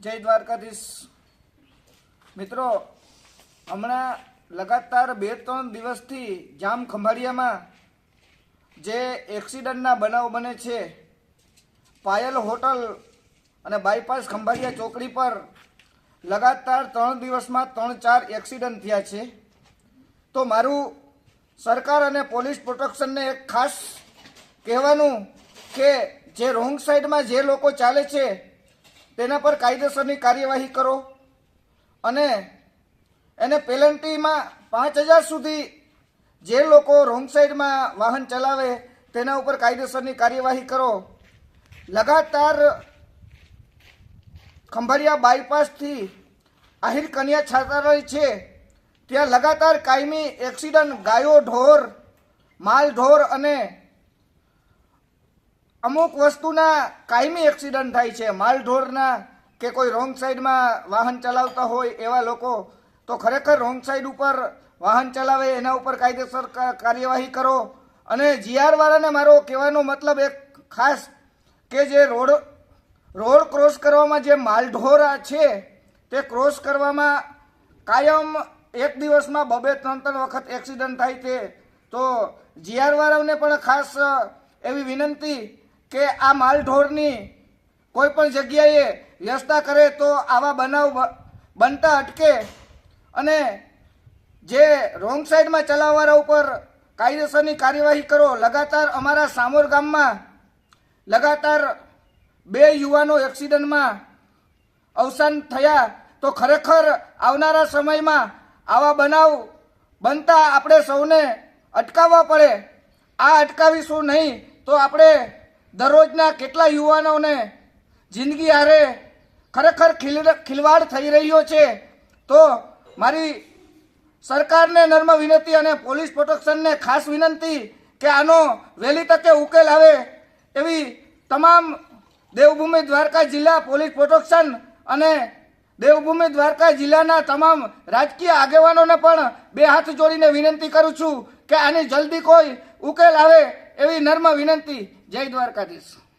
જય દ્વારકાધીશ. મિત્રો, હમણાં લગાતાર બે ત્રણ દિવસથી જામ ખંભાળિયામાં જે એક્સિડન્ટના બનાવ બને છે, પાયલ હોટલ અને બાયપાસ ખંભાળિયા ચોકડી પર લગાતાર ત્રણ દિવસમાં ત્રણ ચાર એક્સિડન્ટ થયા છે. તો મારું સરકાર અને પોલીસ પ્રોટેક્શનને એક ખાસ કહેવાનું કે જે રોંગ સાઈડમાં જે લોકો ચાલે છે તેના પર કાયદેસરની કાર્યવાહી કરો. અને એને પેનલ્ટીમાં પાંચ હજાર સુધી જે લોકો રોંગ સાઈડમાં વાહન ચલાવે તેના ઉપર કાયદેસરની કાર્યવાહી કરો. લગાતાર ખંભાળિયા બાયપાસથી આહિર કન્યા છાત્રાલય છે. ત્યાં લગાતાર કાયમી એક્સિડન્ટ, ગાયો ઢોર, માલ ઢોર અને અમુક વસ્તુના કાયમી એક્સિડન્ટ થાય છે. માલ ઢોરના કે કોઈ રોંગ સાઈડમાં વાહન ચલાવતા હોય એવા લોકો, તો ખરેખર રોંગ સાઈડ ઉપર વાહન ચલાવે, એના ઉપર કાયદેસર કાર્યવાહી કરો. અને જીઆર વાળાને મારો કહેવાનો મતલબ એક ખાસ કે જે રોડ રોડ ક્રોસ કરવામાં જે માલઢોરા છે, તે ક્રોસ કરવામાં કાયમ એક દિવસમાં બબે ત્રણ ત્રણ વખત એક્સિડન્ટ થાય છે. તો જીઆર વાળાને પણ ખાસ એવી વિનંતી કે આ માલઢોરની કોઈ પણ જગ્યાએ વ્યવસ્થા કરે તો આવા બનાવ બનતા અટકે અને જે રોંગ સાઈડમાં ચલાવવાળા ઉપર કાયદેસરની કાર્યવાહી કરો, લગાતાર અમારા સામોર ગામમાં લગાતાર બે યુવાનો એક્સિડન્ટમાં અવસાન થયા તો ખરેખર આવનારા સમયમાં આવા બનાવ બનતા આપણે સૌને અટકાવવા પડે. આ અટકાવીશું નહીં તો આપણે દરરોજના કેટલા યુવાનોને જિંદગી હારે ખરેખર ખીલ ખિલવાડ થઈ રહ્યો છે, તો મારી સરકારને નર્મ વિનંતી અને પોલીસ પ્રોટેક્શનને ખાસ વિનંતી કે આનો વહેલી તકે ઉકેલ આવે એવી તમામ દેવભૂમિ દ્વારકા જિલ્લા પોલીસ પ્રોટેક્શન અને દેવભૂમિ દ્વારકા જિલ્લાના તમામ રાજકીય આગેવાનોને પણ બે હાથ જોડીને વિનંતી કરું છું કે આની જલ્દી કોઈ ઉકેલ આવે એવી નર્મ વિનંતી જય દ્વારકાધીશ.